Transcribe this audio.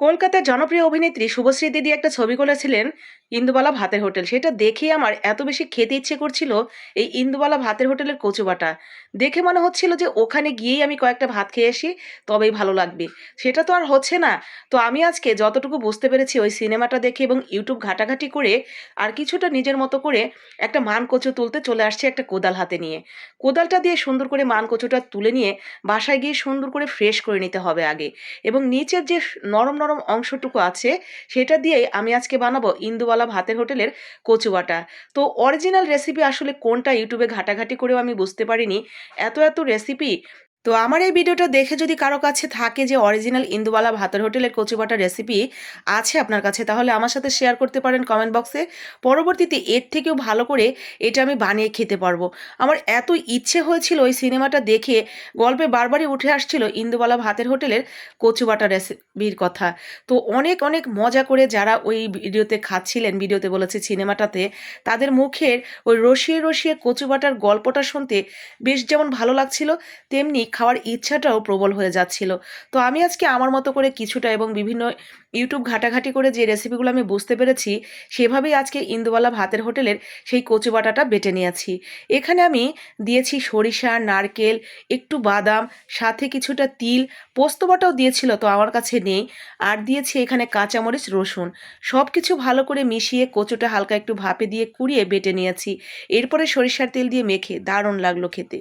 কলকাতার জনপ্রিয় অভিনেত্রী শুভশ্রী দিদি একটা ছবি করেছিলেন ইন্দুবালা ভাতের হোটেল। সেটা দেখেই আমার এত বেশি খেতে ইচ্ছে করছিল এই ইন্দুবালা ভাতের হোটেলের কচুবাটা। দেখে মনে হচ্ছিল যে ওখানে গিয়েই আমি কয়েকটা ভাত খেয়ে আসি, তবেই ভালো লাগবে। সেটা তো আর হচ্ছে না। তো আমি আজকে যতটুকু বুঝতে পেরেছি ওই সিনেমাটা দেখে এবং ইউটিউব ঘাটাঘাটি করে আর কিছুটা নিজের মতো করে একটা মান কচু তুলতে চলে আসছে একটা কোদাল হাতে নিয়ে। কোদালটা দিয়ে সুন্দর করে মান কচুটা তুলে নিয়ে বাসায় গিয়ে সুন্দর করে ফ্রেশ করে নিতে হবে আগে। এবং নিচের যে নরম নরম অংশটুকু আছে, সেটা দিয়েই আমি আজকে বানাবো ইন্দুওয়ালা ভাতের হোটেলের কচুয়াটা। তো অরিজিনাল রেসিপি আসলে কোনটা ইউটিউবে ঘাটাঘাটি করেও আমি বুঝতে পারিনি। এত এত রেসিপি তো আমার এই ভিডিওটা দেখে যদি কারও কাছে থাকে যে অরিজিনাল ইন্দুবালা ভাতের হোটেলের কচুবাটা রেসিপি আছে আপনার কাছে, তাহলে আমার সাথে শেয়ার করতে পারেন কমেন্ট বক্সে পরবর্তীতে এর থেকেও ভালো করে এটা আমি বানিয়ে খেতে পারব। আমার এত ইচ্ছে হয়েছিল ওই সিনেমাটা দেখে, গল্পে বারবারই উঠে আসছিল ইন্দুবালা ভাতের হোটেলের কচুবাটা রেসিপির কথা। তো অনেক অনেক মজা করে যারা ওই ভিডিওতে খাচ্ছিলেন, ভিডিওতে বলেছে সিনেমাটাতে, তাদের মুখের ওই রসিয়ে রসিয়ে কচুবাটার গল্পটা শুনতে বেশ যেমন ভালো লাগছিল, তেমনি খাওয়ার ইচ্ছাটাও প্রবল হয়ে যাচ্ছিল। তো আমি আজকে আমার মতো করে কিছুটা এবং বিভিন্ন ইউটিউব ঘাটাঘাটি করে যে রেসিপিগুলো আমি বুঝতে পেরেছি, সেভাবেই আজকে ইন্দুবালা ভাতের হোটেলের সেই কচু বাটাটা বেটে নিয়েছি। এখানে আমি দিয়েছি সরিষা, নারকেল, একটু বাদাম, সাথে কিছুটা তিল, পোস্ত বাটাও দিয়েছিল তো আমার কাছে নেই। আর দিয়েছি এখানে কাঁচামরিচ, রসুন। সব কিছু ভালো করে মিশিয়ে কচুটা হালকা একটু ভাপে দিয়ে কুড়িয়ে বেটে নিয়েছি। এরপরে সরিষার তেল দিয়ে মেখে দারুণ লাগল খেতে।